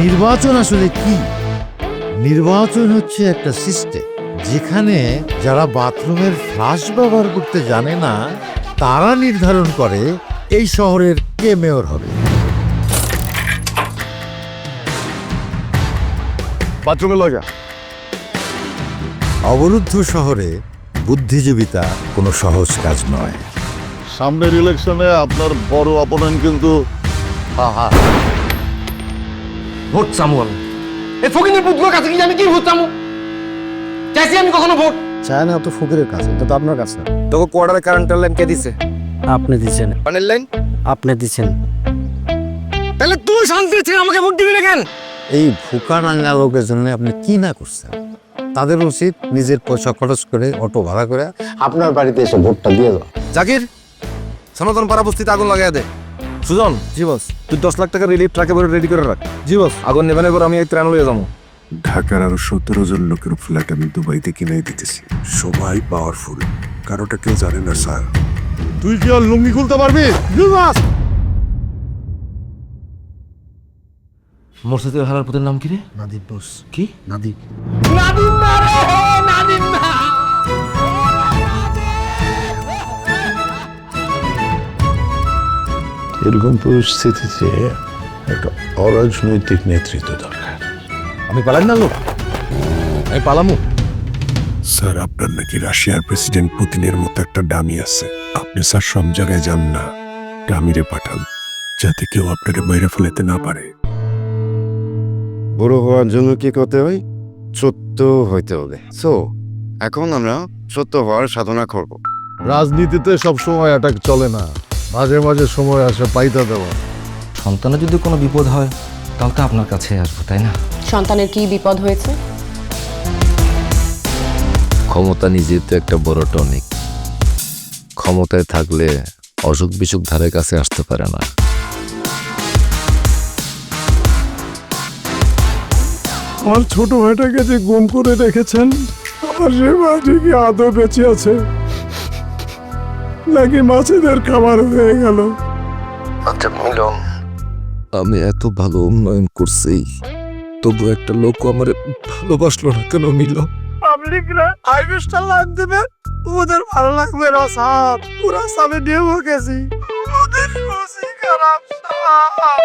নির্বাচন আসলে কি? নির্বাচন হচ্ছে একটা সিস্টেম যেখানে যারা বাথরুমের ফ্লাশ ব্যবহার করতে জানে না তারা নির্ধারণ করে এই শহরের কে মেয়র হবে। বাথরুমে অবরুদ্ধ শহরে বুদ্ধিজীবিতা কোনো সহজ কাজ নয়। সামনের ইলেকশনে আপনার বড় অপোনেন্ট কিন্তু ভোট চামু আমি। এই ফকিনের পুতগুলোর কাছে কি জানি কি ভোট চামু? চাইছি আমি কখনো ভোট? চায় না তো ফকিরের কাছে এটা তো আপনার কাছে। তোকে কোয়ার্টারে কারেন্টের লাইন কে দিছে। আপনি দিছেন। পানির লাইন আপনি দিছেন। তাহলে তুই শান্তি ছিল আমাকে ভোট দিবি না কেন? এই ভুকা রাঙা লোকের জন্য আপনি কি না করছেন? তাদের উচিত নিজের পয়সা খরচ করে অটো ভাড়া করে আপনার বাড়িতে এসে ভোটটা দিয়ে দাও। জাকির সনাতন পাড়া বস্তিতে আগুন লাগাই দে। সুজন। জি বস তুই দশ লাখ টাকা রিলিফ ট্রাকে ভরে রেডি করে রাখ। জি বস আগুন নেবেন এবার আমি এই ত্রাণ লইয়া যাব। ঢাকার আরও সতেরো জন লোকের ফ্ল্যাট আমি দুবাইতে কিনে দিতেছি। সবাই পাওয়ারফুল কারোটা কেউ জানে না স্যার। তুই কি আর লুঙ্গি খুলতে পারবি? মোরসাতে হারার পুতের নাম কি রে? নাদিব বস কি? নাদিব এরকম পরিস্থিতিতে একটা অরাজনৈতিক নেতৃত্ব দরকার। আমি পালাই না লোক? আমি পালামু। স্যার আপনার নাকি রাশিয়ার প্রেসিডেন্ট পুতিনের মতো একটা ডামি আছে। আপনি স্যার সব জায়গায় যান না। ডামিরে পাঠান যাতে কেউ আপনাকে বাইরে ফেলাতে না পারে। বড় হওয়ার জন্য কি করতে হয়? সত্য হইতে হবে। সো এখন আমরা সত্য হওয়ার সাধনা করব। রাজনীতিতে সব সময় অ্যাটাক চলে না। মাঝে মাঝে সময় আসে পাইতা দেওয়া। সন্তানের যদি কোনো বিপদ হয় তাহলে তো আপনার কাছে আসব তাই না? সন্তানের কি বিপদ হয়েছে? ক্ষমতা নিজে তো একটা বড় টনিক। ক্ষমতায় থাকলে অসুখ বিসুখ ধারে কাছে আসতে পারে না। আমার ছোট ভাইটাকে যে গুম করে রেখেছেন আমার সে মাটি কি আদৌ বেঁচে আছে? নাকি মাছেদের খাবার হয়ে গেল? আচ্ছা মিলন। আমি এত ভালো উন্নয়ন করছি তবু একটা লোক আমার ভালোবাসলো না কেন মিলন? পাবলিকরা আইবিশটা লাইন দেবে। ওদের ভালো লাগবে না স্যার। পুরা সামনে নিয়ে গেছি ওদের রসি খারাপ স্যার।